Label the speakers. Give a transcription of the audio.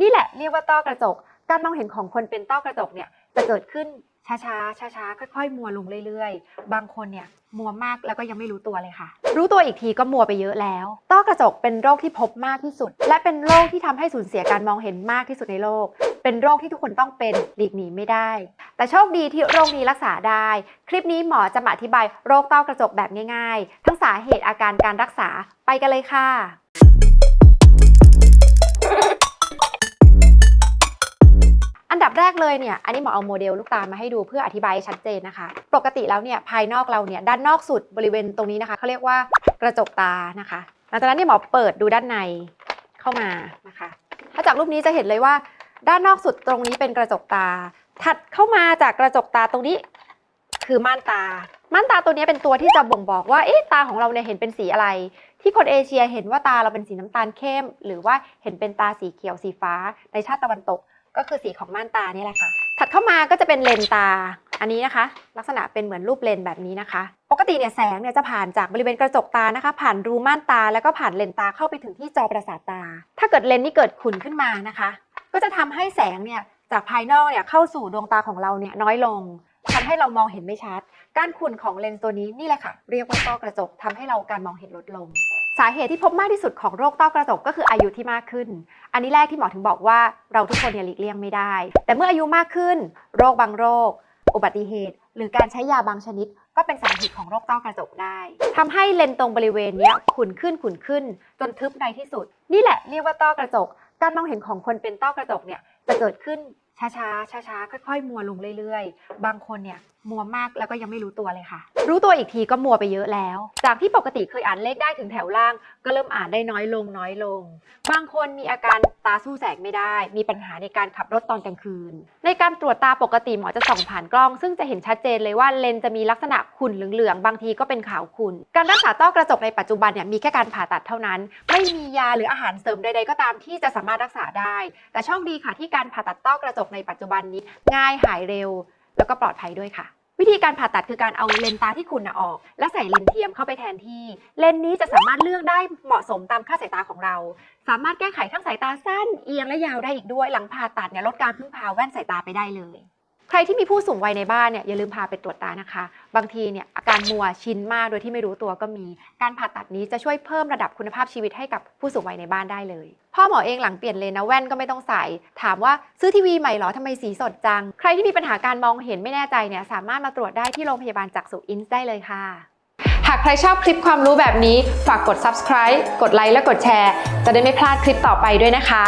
Speaker 1: นี่แหละเรียกว่าต้อกระจก การมองเห็นของคนเป็นต้อกระจกเนี่ยจะเกิดขึ้นช้าๆ ช้าๆ ค่อยๆ มัวลงเรื่อยๆ บางคนเนี่ยมัวมากแล้วก็ยังไม่รู้ตัวเลยค่ะ รู้ตัวอีกทีก็มัวไปเยอะแล้ว ต้อกระจกเป็นโรคที่พบมากที่สุด และเป็นโรคที่ทำให้สูญเสียการมองเห็นมากที่สุดในโลก เป็นโรคที่ทุกคนต้องเป็นหลีกหนีไม่ได้ แต่โชคดีที่โรคนี้รักษาได้ คลิปนี้หมอจะมาอธิบายโรคต้อกระจกแบบง่าย ๆ ทั้งสาเหตุอาการการรักษาไปกันเลยค่ะ เลยเนี่ยอันนี้หมอเอาโมเดลลูกตามาให้ดูเพื่ออธิบายชัดเจนนะคะ ปกติแล้วเนี่ยภายนอกเราเนี่ยด้านนอกสุดบริเวณตรงนี้นะคะเขาเรียกว่ากระจกตานะคะหลังจากนั้นเนี่ยหมอเปิดดูด้านในเข้ามานะคะ ถ้าจากรูปนี้จะเห็นเลยว่า ด้านนอกสุดตรงนี้เป็นกระจกตา ถัดเข้ามาจากกระจกตาตรงนี้ คือม่านตา ม่านตาตัวนี้เป็นตัวที่จะบ่งบอกว่าเอ๊ะตาของเราเนี่ยเห็นเป็นสีอะไร ที่คนเอเชียเห็นว่าตาเราเป็นสีน้ำตาลเข้ม หรือว่าเห็นเป็นตาสีเขียวสีฟ้าในชาติตะวันตก ก็คือสีของม่านตานี่แหละค่ะ ถัดเข้ามาก็จะเป็นเลนตา อันนี้นะคะ ลักษณะเป็นเหมือนรูปเลนแบบนี้นะคะ ปกติเนี่ยแสงเนี่ยจะผ่านจากบริเวณกระจกตานะคะ ผ่านรูม่านตาแล้วก็ผ่านเลนตาเข้าไปถึงที่จอประสาทตา ถ้าเกิดเลนนี้เกิดขุ่นขึ้นมานะคะ ก็จะทำให้แสงเนี่ยจากภายนอกเนี่ยเข้าสู่ดวงตาของเราเนี่ยน้อยลงทำให้เรามองเห็นไม่ชัด การขุ่นของเลนส์ตัวนี้นี่แหละค่ะ เรียกว่าต้อกระจกทำให้เราการมองเห็นลดลง สาเหตุที่พบมากที่สุดของโรคต้อกระจกก็คืออายุที่มากขึ้น อันนี้แรกที่หมอถึงบอกว่าเราทุกคนเนี่ยหลีกเลี่ยงไม่ได้ แต่เมื่ออายุมากขึ้น โรคบางโรค อุบัติเหตุ หรือการใช้ยาบางชนิด ก็เป็นสาเหตุของโรคต้อกระจกได้ทำให้เลนส์ตรงบริเวณนี้ขุ่นขึ้นขุ่นขึ้น จนทึบในที่สุด นี่แหละเรียกว่าต้อกระจก การมองเห็นของคนเป็นต้อกระจกเนี่ยจะเกิดขึ้น ช้าๆช้าๆค่อยๆ มัวลงเรื่อยๆ บางคนเนี่ยมัวมากแล้วก็ยังไม่รู้ตัวเลยค่ะ รู้ตัวอีกทีก็มัวไปเยอะแล้ว จากที่ปกติเคยอ่านเลขได้ถึงแถวล่าง ก็เริ่มอ่านได้น้อยลงน้อยลง บางคนมีอาการตาสู้แสงไม่ได้ มีปัญหาในการขับรถตอนกลางคืน ในการตรวจตาปกติหมอจะส่องผ่านกล้อง ซึ่งจะเห็นชัดเจนเลยว่าเลนส์จะมีลักษณะขุ่นเหลืองๆ บางทีก็เป็นขาวขุ่น การรักษาต้อกระจกในปัจจุบันเนี่ยมีแค่การผ่าตัดเท่านั้น ไม่มียาหรืออาหารเสริมใดๆก็ตามที่จะสามารถรักษาได้ แต่โชคดีค่ะที่การผ่าตัดต้อกระจกในปัจจุบันนี้ง่ายหายเร็ว แล้วก็ปลอดภัยด้วยค่ะ วิธีการผ่าตัดคือการเอาเลนตาที่คุณนะออก และใส่เลนเทียมเข้าไปแทนที่ เลนนี้จะสามารถเลือกได้เหมาะสมตามค่าสายตาของเรา สามารถแก้ไขทั้งสายตาสั้นเอียงและยาวได้อีกด้วย หลังผ่าตัดเนี่ยลดการพึ่งพาแว่นสายตาไปได้เลยใครที่มีผู้สูงวัยในบ้านเนี่ยอย่าลืมพาไปตรวจตานะคะ บางทีเนี่ยอาการมัวชินมากโดยที่ไม่รู้ตัวก็มี การผ่าตัดนี้จะช่วยเพิ่มระดับคุณภาพชีวิตให้กับผู้สูงวัยในบ้านได้เลย พ่อหมอเองหลังเปลี่ยนเลนนะแว่นก็ไม่ต้องใส่ ถามว่าซื้อทีวีใหม่เหรอทำไมสีสดจัง ใครที่มีปัญหาการมองเห็นไม่แน่ใจเนี่ยสามารถมาตรวจได้ที่โรงพยาบาลจักษุอินส์ได้เลยค่ะ หากใครชอบคลิปความรู้แบบนี้ ฝากกด subscribe กดไลค์และกดแชร์ จะได้ไม่พลาดคลิปต่อไปด้วยนะคะ